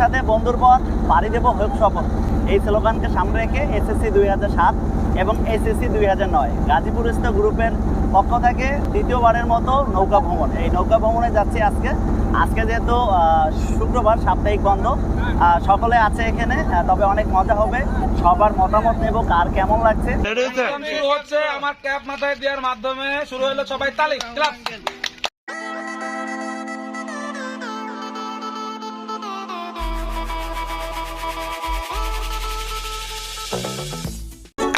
সাথে বন্ধুর পথ পাড়ি দেবো হোক সফল এই স্লোগানকে সামনে রেখে এসএসসি দুই হাজার সাত এবং এসএসসি দুই হাজার নয় গাজীপুরস্থ গ্রুপের পক্ষ থেকে দ্বিতীয়বারের মতো নৌকা ভ্রমণ। এই নৌকা ভ্রমণে যাচ্ছি আজকে। আজকে যেহেতু শুক্রবার সাপ্তাহিক বন্ধ সকলে আছে এখানে তবে অনেক মজা হবে। সবার মতামত নেব কার কেমন লাগছে। শুরু হচ্ছে আমার ক্যাপ মাথায় দেওয়ার মাধ্যমে। শুরু হলো সবাই তালি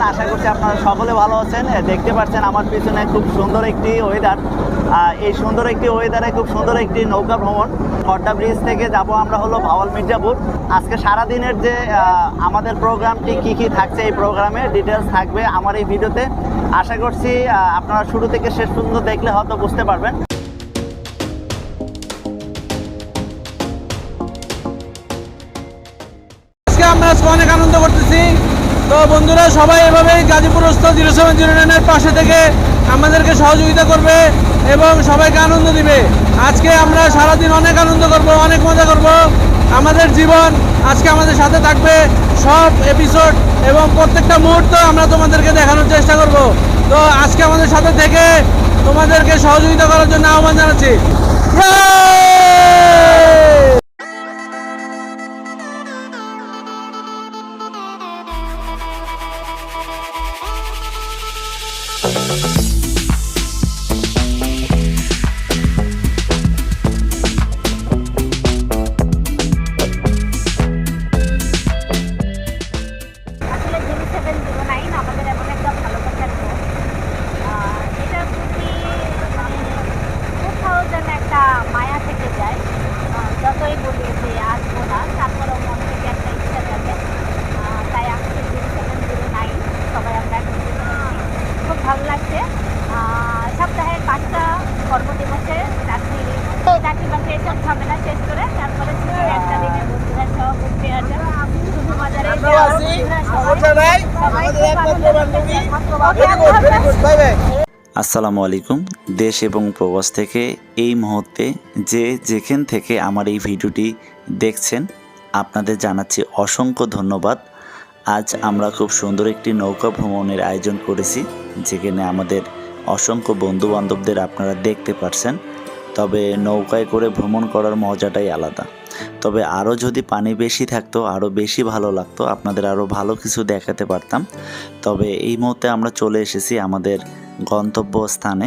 এভরিওয়ান আশা করছি আপনারা সকলে ভালো আছেন। দেখতে পাচ্ছেন আমার পিছনে খুব সুন্দর একটি ওয়েদার এই সুন্দর একটি ওয়েদারে খুব সুন্দর একটি নৌকা ভ্রমণ। খড়্ডা ব্রিজ থেকে যাব আমরা হলো ভাওয়াল মির্জাপুর। আজকে সারা দিনের যে আমাদের প্রোগ্রামটি কি কি থাকছে এই প্রোগ্রামে ডিটেলস থাকবে আমার এই ভিডিওতে। আশা করছি আপনারা শুরু থেকে শেষ পর্যন্ত দেখলে হয়তো বুঝতে পারবেন। আমরা আজকে অনেক আনন্দ করতেছি। তো বন্ধুরা, সবাই এভাবে গাজীপুরস্থ জিরো সেভেন জিরো নাইনের পাশে থেকে আমাদেরকে সহযোগিতা করবে এবং সবাইকে আনন্দ দিবে। আজকে আমরা সারাদিন অনেক আনন্দ করব, অনেক মজা করব। আমাদের জীবন আজকে আমাদের সাথে থাকবে সব এপিসোড এবং প্রত্যেকটা মুহূর্ত আমরা তোমাদেরকে দেখানোর চেষ্টা করব। তো আজকে আমাদের সাথে থেকে তোমাদেরকে সহযোগিতা করার জন্য আহ্বান জানাচ্ছি। আসসালামু আলাইকুম দেশ এবং প্রবাস থেকে এই মুহূর্তে যে যেখান থেকে আমার এই ভিডিওটি দেখছেন আপনাদের জানাচ্ছি অসংখ্য ধন্যবাদ। আজ আমরা খুব সুন্দর একটি নৌকা ভ্রমণের আয়োজন করেছি যেখানে আমাদের অসংখ্য বন্ধু বান্ধবদের আপনারা দেখতে পারছেন। তবে নৌকায় করে ভ্রমণ করার মজাটাই আলাদা। তবে আরও যদি পানি বেশি থাকতো, আরও বেশি ভালো লাগতো, আপনাদের আরও ভালো কিছু দেখাতে পারতাম। তবে এই মুহূর্তে আমরা চলে এসেছি আমাদের গন্তব্য স্থানে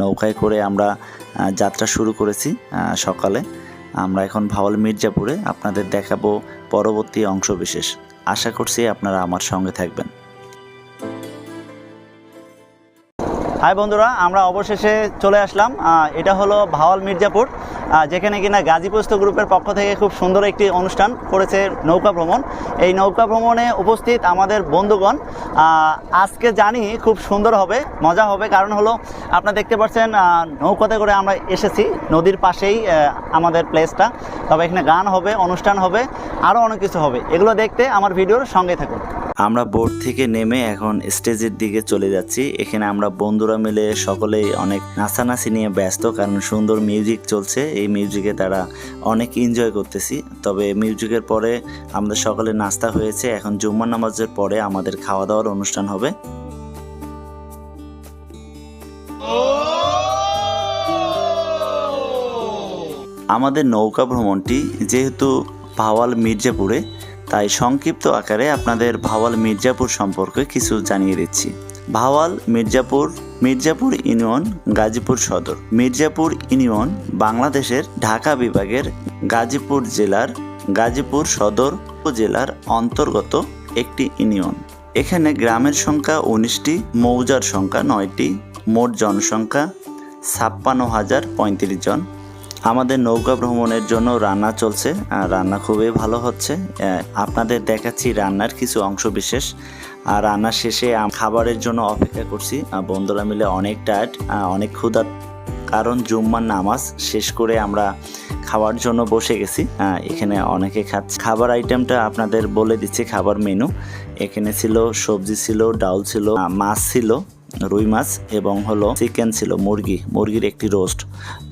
নৌকায় করে আমরা যাত্রা শুরু করেছি সকালে। আমরা এখন ভাওয়াল মির্জাপুরে আপনাদের দেখাবো পরবর্তী অংশ বিশেষ আশা করছি আপনারা আমার সঙ্গে থাকবেন। হাই বন্ধুরা, আমরা অবশেষে চলে আসলাম। এটা হলো ভাওয়াল মির্জাপুর। যেখানে কিনা গাজীপুস্ত গ্রুপের পক্ষ থেকে খুব সুন্দর একটি অনুষ্ঠান করেছে নৌকা ভ্রমণ। এই নৌকা ভ্রমণে উপস্থিত আমাদের বন্ধুগণ আজকে জানি খুব সুন্দর হবে, মজা হবে। কারণ হলো, আপনারা দেখতে পাচ্ছেন নৌকাতে করে আমরা এসেছি, নদীর পাশেই আমাদের প্লেসটা তবে এখানে গান হবে, অনুষ্ঠান হবে আরও অনেক কিছু হবে। এগুলো দেখতে আমার ভিডিওর সঙ্গে থাকুন। আমরা বোর্ড থেকে নেমে এখন স্টেজের দিকে চলে যাচ্ছি। এখানে আমরা বন্ধুরা মিলে সকলেই অনেক নাচানাচি নিয়ে ব্যস্ত, কারণ সুন্দর মিউজিক চলছে। এই মিউজিকে তারা অনেক এনজয় করতেছি। তবে মিউজিকের পরে আমাদের সকলে নাস্তা হয়েছে। এখন জুম্মা নামাজের পরে আমাদের খাওয়া দাওয়ার অনুষ্ঠান হবে। আমাদের নৌকা ভ্রমণটি যেহেতু ভাওয়াল মির্জাপুরে তাই সংক্ষিপ্ত আকারে আপনাদের ভাওয়াল মির্জাপুর সম্পর্কে কিছু জানিয়ে দিচ্ছি। ভাওয়াল মির্জাপুর মির্জাপুর ইউনিয়ন, গাজীপুর সদর। মির্জাপুর ইউনিয়ন বাংলাদেশের ঢাকা বিভাগের গাজীপুর জেলার গাজীপুর সদর উপজেলার অন্তর্গত একটি ইউনিয়ন। এখানে গ্রামের সংখ্যা উনিশটি, মৌজার সংখ্যা নয়টি, মোট জনসংখ্যা ছাপ্পান্ন হাজার পঁয়ত্রিশ জন। আমাদের নৌকা ভ্রমণের জন্য রান্না চলছে, আর রান্না খুবই ভালো হচ্ছে। আপনাদের দেখাচ্ছি রান্নার কিছু অংশ বিশেষ। আর রান্নার শেষে খাবারের জন্য অপেক্ষা করছি। বন্ধুরা মিলে অনেক টায়ার্ড অনেক ক্ষুধা কারণ জুম্মার নামাজ শেষ করে আমরা খাওয়ার জন্য বসে গেছি। এখানে অনেকে খাচ্ছে। খাবার আইটেমটা আপনাদের বলে দিচ্ছি, খাবার মেনু এখানে ছিল সবজি ছিল, ডাল ছিল মাছ ছিল। রুই মাছ এবং হলো চিকেন ছিল মুরগি, মুরগির একটি রোস্ট।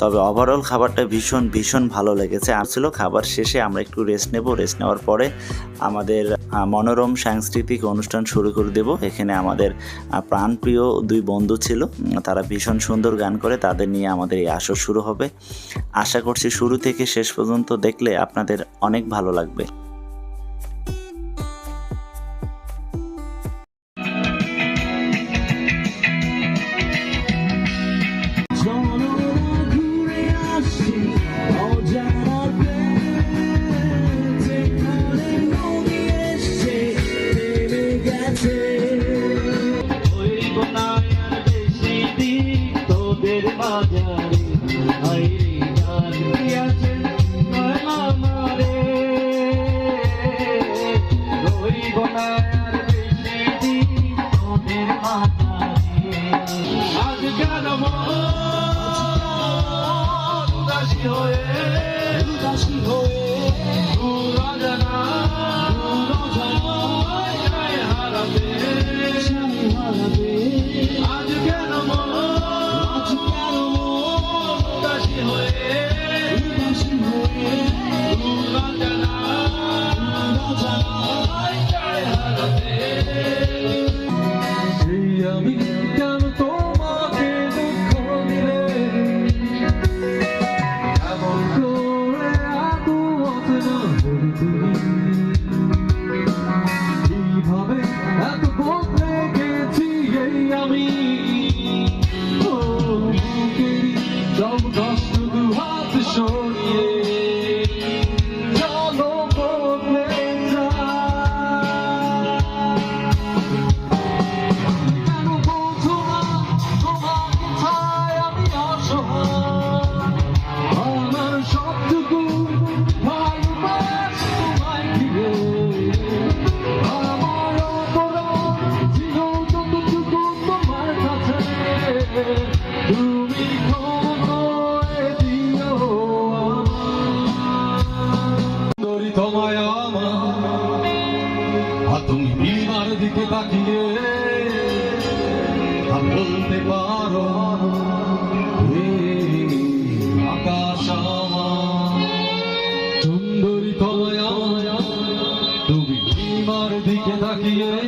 তবে ওভারঅল খাবারটা ভীষণ ভীষণ ভালো লেগেছে। আর ছিল খাবার শেষে আমরা একটু রেস্ট নেব। রেস্ট নেওয়ার পরে আমাদের মনোরম সাংস্কৃতিক অনুষ্ঠান শুরু করে দেব। এখানে আমাদের প্রাণপ্রিয় দুই বন্ধু ছিল। তারা ভীষণ সুন্দর গান করে। তাদের নিয়ে আমাদের এই আসর শুরু হবে। আশা করছি শুরু থেকে শেষ পর্যন্ত দেখলে আপনাদের অনেক ভালো লাগবে। আমি তোমায় আমার তুমি নীলিমার দিকে তাকিয়ে বলতে পারো আকাশ সুন্দরী তোমায় তুমি নীলিমার দিকে তাকিয়ে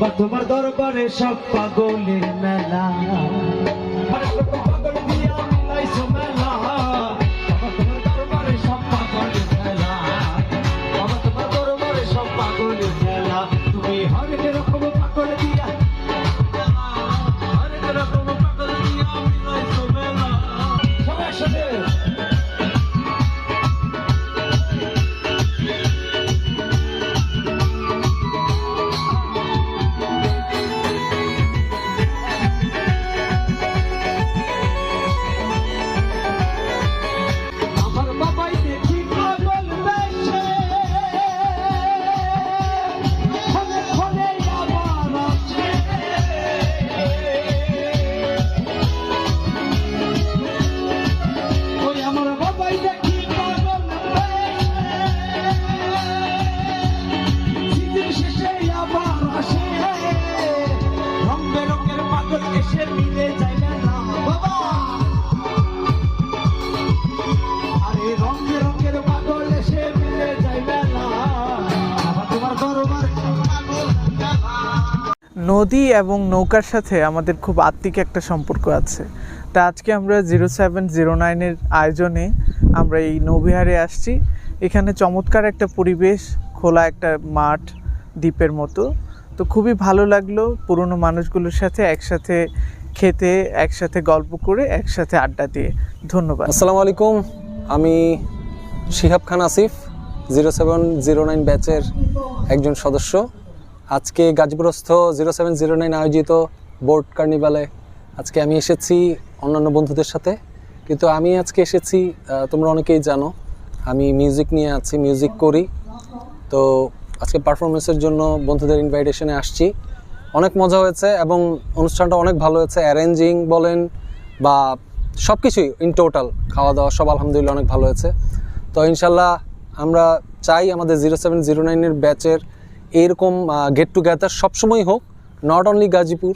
বাবা তোমার দরবারে সব পাগলের মেলা। তুমি কত পাগল নদী এবং নৌকার সাথে আমাদের খুব আত্মিক একটা সম্পর্ক আছে। তা আজকে আমরা জিরো সেভেন জিরো নাইনের আয়োজনে আমরা এই নৌবিহারে আসছি। এখানে চমৎকার একটা পরিবেশ, খোলা একটা মাঠ, দ্বীপের মতো। তো খুবই ভালো লাগল পুরনো মানুষগুলোর সাথে একসাথে খেতে, একসাথে গল্প করে, একসাথে আড্ডা দিয়ে। ধন্যবাদ। আসসালামু আলাইকুম। আমি Shihab Khan Asif, zero seven zero nine ব্যাচের একজন সদস্য। আজকে গাজীপুরস্থ জিরো সেভেন জিরো নাইন আয়োজিত বোর্ড কার্নিভালে আজকে আমি এসেছি অন্যান্য বন্ধুদের সাথে। কিন্তু আমি আজকে এসেছি তোমরা অনেকেই জানো, আমি মিউজিক নিয়ে আছি, মিউজিক করি। তো আজকে পারফরমেন্সের জন্য বন্ধুদের ইনভাইটেশনে আসছি। অনেক মজা হয়েছে এবং অনুষ্ঠানটা অনেক ভালো হয়েছে। অ্যারেঞ্জিং বলেন বা সব কিছুই ইন টোটাল খাওয়া দাওয়া সব আলহামদুলিল্লাহ অনেক ভালো হয়েছে। তো ইনশাল্লাহ আমরা চাই আমাদের জিরো সেভেন জিরো নাইনের ব্যাচের এরকম গেট টুগেদার সবসময় হোক। Not only Gazipur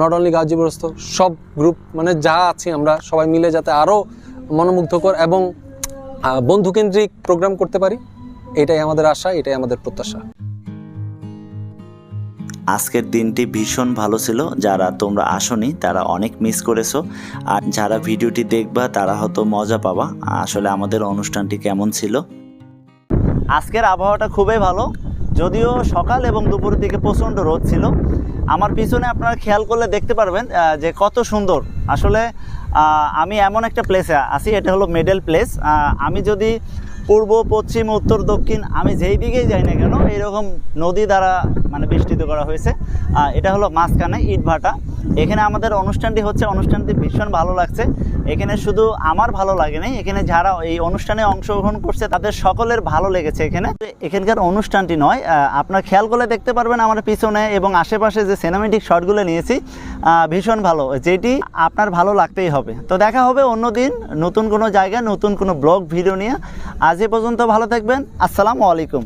not only গাজীপুরস্থ, সব গ্রুপ মানে যা আছি আমরা সবাই মিলে যাতে আরও মনোমুগ্ধকর এবং বন্ধুকেন্দ্রিক প্রোগ্রাম করতে পারি। এটাই আমাদের আশা, এটাই আমাদের প্রত্যাশা। আজকের দিনটি ভীষণ ভালো ছিল। যারা তোমরা আসনি, তারা অনেক মিস করেছ। আর যারা ভিডিওটি দেখবা, তারা হয়তো মজা পাবা। আসলে আমাদের অনুষ্ঠানটি কেমন ছিল? আজকের আবহাওয়াটা খুবই ভালো। যদিও সকাল এবং দুপুরের দিকে প্রচণ্ড রোদ ছিল। আমার পিছনে আপনারা খেয়াল করলে দেখতে পারবেন যে কত সুন্দর। আসলে আমি এমন একটা প্লেসে আছি, এটা হলো মেডেল প্লেস আমি যদি পূর্ব, পশ্চিম, উত্তর, দক্ষিণ, আমি যেই দিকেই যাই না কেন, এইরকম নদী দ্বারা মানে বেষ্টিত করা হয়েছে। এটা হলো মাঝখানে ইটভাটা। এখানে আমাদের অনুষ্ঠানটি হচ্ছে, অনুষ্ঠানটি ভীষণ ভালো লাগছে। এখানে শুধু আমার ভালো লাগে নাই, এখানে যারা এই অনুষ্ঠানে অংশগ্রহণ করছে, তাদের সকলের ভালো লেগেছে এখানে। এখানকার অনুষ্ঠানটি নয় আপনার খেয়াল করলে দেখতে পারবেন আমার পিছনে এবং আশেপাশে যে সিনেমেটিক শটগুলো নিয়েছি ভীষণ ভালো, যেটি আপনার ভালো লাগতেই হবে। তো দেখা হবে অন্য দিন, নতুন কোনো জায়গায়, নতুন কোনো ব্লগ, ভিডিও নিয়ে। আজ এ পর্যন্ত ভালো থাকবেন, আসসালামু আলাইকুম।